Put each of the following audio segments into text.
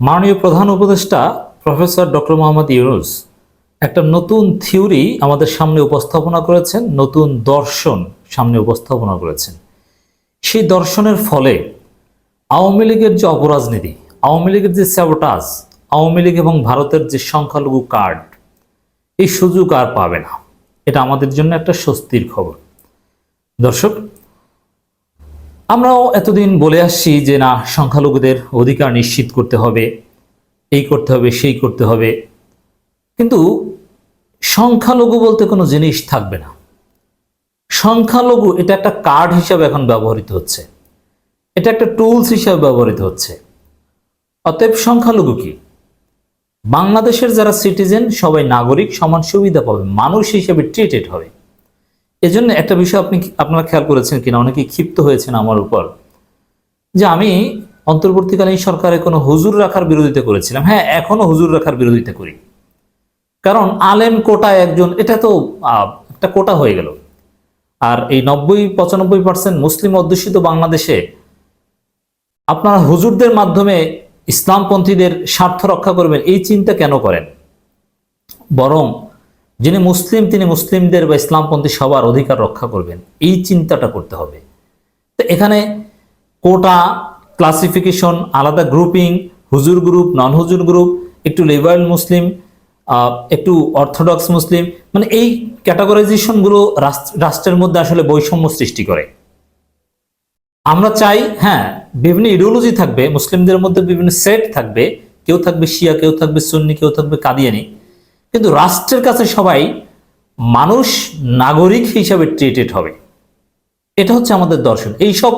মাননীয় প্রধান উপদেষ্টা প্রফেসর ডক্টর মোহাম্মদ ইউনুস একটা নতুন থিওরি আমাদের সামনে উপস্থাপনা করেছেন, নতুন দর্শন সামনে উপস্থাপনা করেছেন। সেই দর্শনের ফলে আওয়ামী লীগের যে অপরাজনীতি, আওয়ামী লীগের যে স্যাবোটাজ আওয়ামী লীগ এবং ভারতের যে সংখ্যালঘু কার্ড, এই সুযোগ আর পাবে না। এটা আমাদের জন্য একটা স্বস্তির খবর। দর্শক আমরাও এতদিন বলে আসছি যে, না, সংখ্যালঘুদের অধিকার নিশ্চিত করতে হবে। এই করতে হবে, সেই করতে হবে। কিন্তু সংখ্যালঘু বলতে কোনো জিনিস থাকবে না। সংখ্যালঘু এটা একটা কার্ড হিসাবে এখন ব্যবহৃত হচ্ছে। এটা একটা টুলস হিসাবে ব্যবহৃত হচ্ছে। অতএব সংখ্যালঘু কি? বাংলাদেশের যারা সিটিজেন, সবাই নাগরিক, সমান সুবিধা পাবে, মানুষ হিসেবে ট্রিটেড হবে। এজন্য একটা বিষয় আপনি আপনারা খেয়াল করেছেন কিনা? অনেকে ক্ষিপ্ত হয়েছেন আমার উপর। যে আমি অন্তর্বর্তীকালীন সরকারে কোনো হুজুর রাখার বিরোধিতা করেছিলাম। হ্যাঁ এখনও হুজুর রাখার বিরোধিতা করি। কারণ আলেম কোটায় একজন, এটা তো একটা কোটা হয়ে গেল। আর এই নব্বই, পঁচানব্বই পার্সেন্ট মুসলিম অধ্যুষিত বাংলাদেশে আপনারা হুজুরদের মাধ্যমে ইসলামপন্থীদের স্বার্থ রক্ষা করবেন, এই চিন্তা কেন করেন? বরং যিনি মুসলিম, তিনি মুসলিমদের বা ইসলামপন্থী সবার অধিকার রক্ষা করবেন। এই চিন্তাটা করতে হবে। তো এখানে কোটা ক্লাসিফিকেশন আলাদা গ্রুপিং হুজুর গ্রুপ নন হুজুর গ্রুপ একটু লিবারেল মুসলিম একটু অর্থোডক্স মুসলিম মানে এই ক্যাটাগরাইজেশনগুলো রাষ্ট্রের মধ্যে আসলে বৈষম্য সৃষ্টি করে। আমরা চাই হ্যাঁ বিভিন্ন ইডিওলজি থাকবে, মুসলিমদের মধ্যে বিভিন্ন সেট থাকবে, কেউ থাকবে শিয়া, কেউ থাকবে সুন্নি কেউ থাকবে কাদিয়ানি কিন্তু রাষ্ট্রের কাছে সবাই মানুষ, নাগরিক হিসাবে ট্রিটেড হবে। এটা হচ্ছে আমাদের দর্শন। এইসব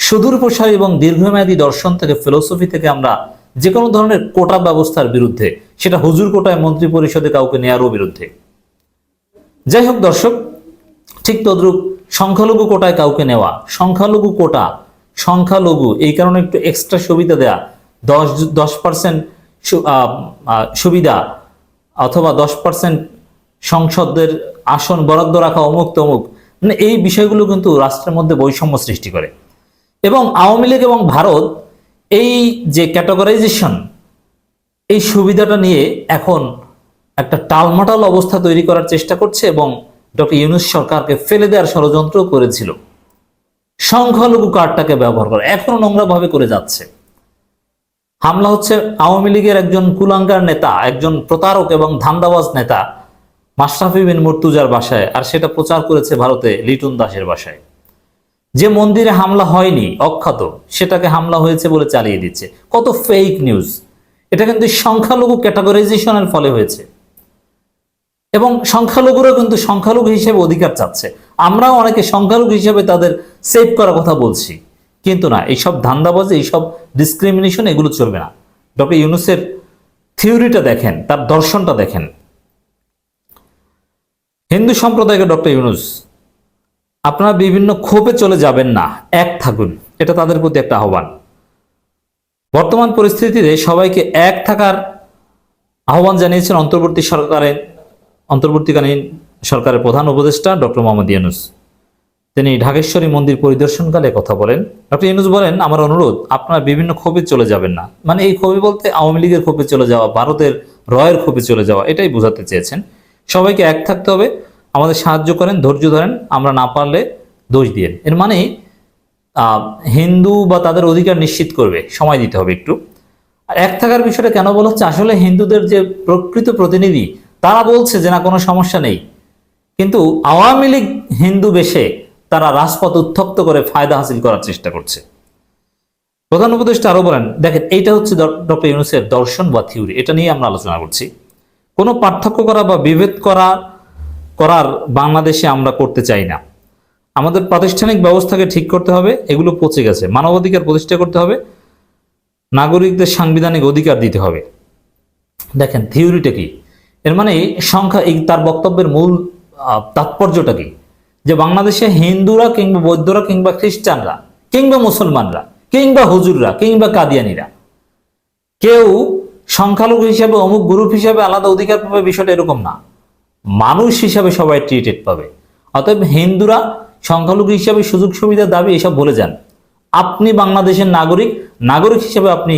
সুদূর প্রসারী এবং দীর্ঘমেয়াদী দর্শন থেকে ফিলোসফি থেকে আমরা যে কোনো ধরনের কোটা ব্যবস্থার বিরুদ্ধে, সেটা হুজুর কোটায়, মন্ত্রী পরিষদে কাউকে নেয়ারও বিরুদ্ধে। যাই হোক দর্শক, ঠিক তদ্রুপ সংখ্যালঘু কোটায় কাউকে নেওয়া, সংখ্যালঘু কোটা, সংখ্যালঘু, এই কারণে একটু এক্সট্রা সুবিধা দেয়া, দশ দশ পার্সেন্ট সুবিধা অথবা দশ পার্সেন্ট সংসদের আসন বরাদ্দ রাখা অমুক তমুক মানে এই বিষয়গুলো কিন্তু রাষ্ট্রের মধ্যে বৈষম্য সৃষ্টি করে। এবং আওয়ামী লীগ এবং ভারত এই যে ক্যাটাগরাইজেশন এই সুবিধাটা নিয়ে এখন একটা টালমাটাল অবস্থা তৈরি করার চেষ্টা করছে এবং ডক্টর ইউনুস সরকারকে ফেলে দেওয়ার ষড়যন্ত্র করেছিল। সংখ্যালঘু কার্ডটাকে ব্যবহার করে, এখনও নোংরাভাবে করে যাচ্ছে। হামলা হচ্ছে আওয়ামী লীগের একজন কুলাঙ্গার নেতা, একজন প্রতারক এবং ধান্দাবাজ নেতা, মাশরাফি বিন মুর্তুজার বাসায়, আর সেটা প্রচার করেছে ভারতে লিটন দাসের বাসায়। যে মন্দিরে হামলা হয়নি, অখ্যাত, সেটাকে হামলা হয়েছে বলে চালিয়ে দিচ্ছে। কত ফেক নিউজ এটা কিন্তু সংখ্যালঘু ক্যাটাগরাইজেশনের ফলে হয়েছে। এবং সংখ্যালঘুরা কিন্তু সংখ্যালঘু হিসেবে অধিকার চাচ্ছে। আমরাও অনেকে সংখ্যালঘু হিসেবে তাদের সেভ করার কথা বলছি। কিন্তু না, এইসব ধান্দাবাজি, এইসব ডিসক্রিমিনেশন এগুলো চলবে না। ডক্টর ইউনুসের থিওরিটা দেখেন, তার দর্শনটা দেখেন। হিন্দু সম্প্রদায়কে ডক্টর ইউনুস, আপনারা বিভিন্ন ক্ষোভে চলে যাবেন না, এক থাকুন, এটা তাদের প্রতি একটা আহ্বান। বর্তমান পরিস্থিতিতে সবাইকে এক থাকার আহ্বান জানিয়েছেন অন্তর্বর্তী সরকারের, অন্তর্বর্তীকালীন সরকারের প্রধান উপদেষ্টা ডক্টর মোহাম্মদ ইউনুস। তিনি ঢাকেশ্বরী মন্দির পরিদর্শনকালে কথা বলেন। ডক্টর ইউনুস বলেন, আমার অনুরোধ, আপনারা বিভিন্ন ক্ষোভে চলে যাবেন না। মানে এই ক্ষোভে বলতে আওয়ামী লীগের ক্ষোভে চলে যাওয়া, ভারতের রয়ের ক্ষোভে চলে যাওয়া, এটাই বোঝাতে চেয়েছেন। সবাইকে এক থাকতে হবে, আমাদের সাহায্য করেন, ধৈর্য ধরেন, আমরা না পারলে দোষ দিয়েন এর মানে হিন্দু বা তাদের অধিকার নিশ্চিত করবে, সময় দিতে হবে একটু। আর এক থাকার বিষয়টা কেন বলা হচ্ছে? আসলে হিন্দুদের যে প্রকৃত প্রতিনিধি, তারা বলছে যে না, কোনো সমস্যা নেই। কিন্তু আওয়ামী লীগ হিন্দু বেশে তারা রাজপথ উত্তপ্ত করে ফায়দা হাসিল করার চেষ্টা করছে। প্রধান উপদেষ্টা আরও বলেন, দেখেন, এইটা হচ্ছে ডক্টর ইউনুসের দর্শন বা থিওরি। এটা নিয়ে আমরা আলোচনা করছি। কোনো পার্থক্য করা বা বিভেদ করা, করার বাংলাদেশে আমরা করতে চাই না। আমাদের প্রাতিষ্ঠানিক ব্যবস্থাকে ঠিক করতে হবে, এগুলো পচে গেছে। মানবাধিকার প্রতিষ্ঠা করতে হবে, নাগরিকদের সাংবিধানিক অধিকার দিতে হবে। দেখেন, থিওরিটা কি? এর মানে সংখ্যা তার বক্তব্যের মূল তাৎপর্যটা কি? যে বাংলাদেশে হিন্দুরা কিংবা বৌদ্ধরা কিংবা খ্রিস্টানরা কিংবা মুসলমানরা কিংবা হুজুররা কিংবা কাদিয়ানিরা, কেউ সংখ্যালঘু হিসাবে, অমুক গ্রুপ হিসাবে আলাদা অধিকার পাবে বিষয়টা এরকম না। মানুষ হিসাবে সবাই ট্রিটেড পাবে। অতএব হিন্দুরা সংখ্যালঘু হিসাবে সুযোগ সুবিধা দাবি এসব বলে যান। আপনি বাংলাদেশের নাগরিক নাগরিক হিসেবে আপনি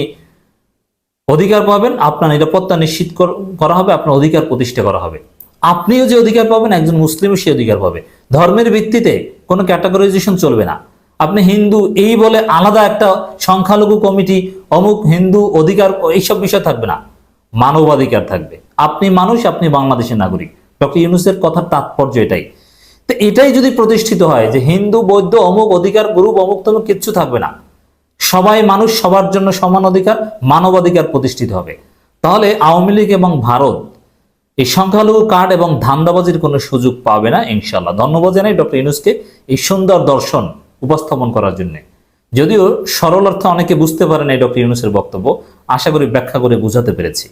অধিকার পাবেন, আপনার নিরাপত্তা নিশ্চিত করা হবে, আপনার অধিকার প্রতিষ্ঠা করা হবে। আপনিও যে অধিকার পাবেন, একজন মুসলিমও সে অধিকার পাবে। ধর্মের ভিত্তিতে কোনো ক্যাটাগরাইজেশন চলবে না। আপনি হিন্দু, এই বলে আলাদা একটা সংখ্যালঘু কমিটি, অমুক হিন্দু অধিকার, এইসব বিষয় থাকবে না। মানবাধিকার থাকবে। আপনি মানুষ, আপনি বাংলাদেশের নাগরিক। ডক্টর ইউনুসের কথার তাৎপর্য এটাই। তো এটাই যদি প্রতিষ্ঠিত হয় যে হিন্দু, বৌদ্ধ, অমুক অধিকার গ্রুপ অমুক তমুক কিচ্ছু থাকবে না। সবাই মানুষ, সবার জন্য সমান অধিকার, মানবাধিকার প্রতিষ্ঠিত হবে। তাহলে আওয়ামী লীগ এবং ভারত এই সংখ্যালঘু কার্ড এবং ধান্দাবাজির কোনো সুযোগ পাবে না ইনশাল্লাহ ধন্যবাদ জানাই ডক্টর ইউনুসকে এই সুন্দর দর্শন উপস্থাপন করার জন্য। যদিও সরল অর্থে অনেকে বুঝতে পারেন এই ডক্টর ইউনুসের বক্তব্য, আশা করি ব্যাখ্যা করে বুঝাতে পেরেছি।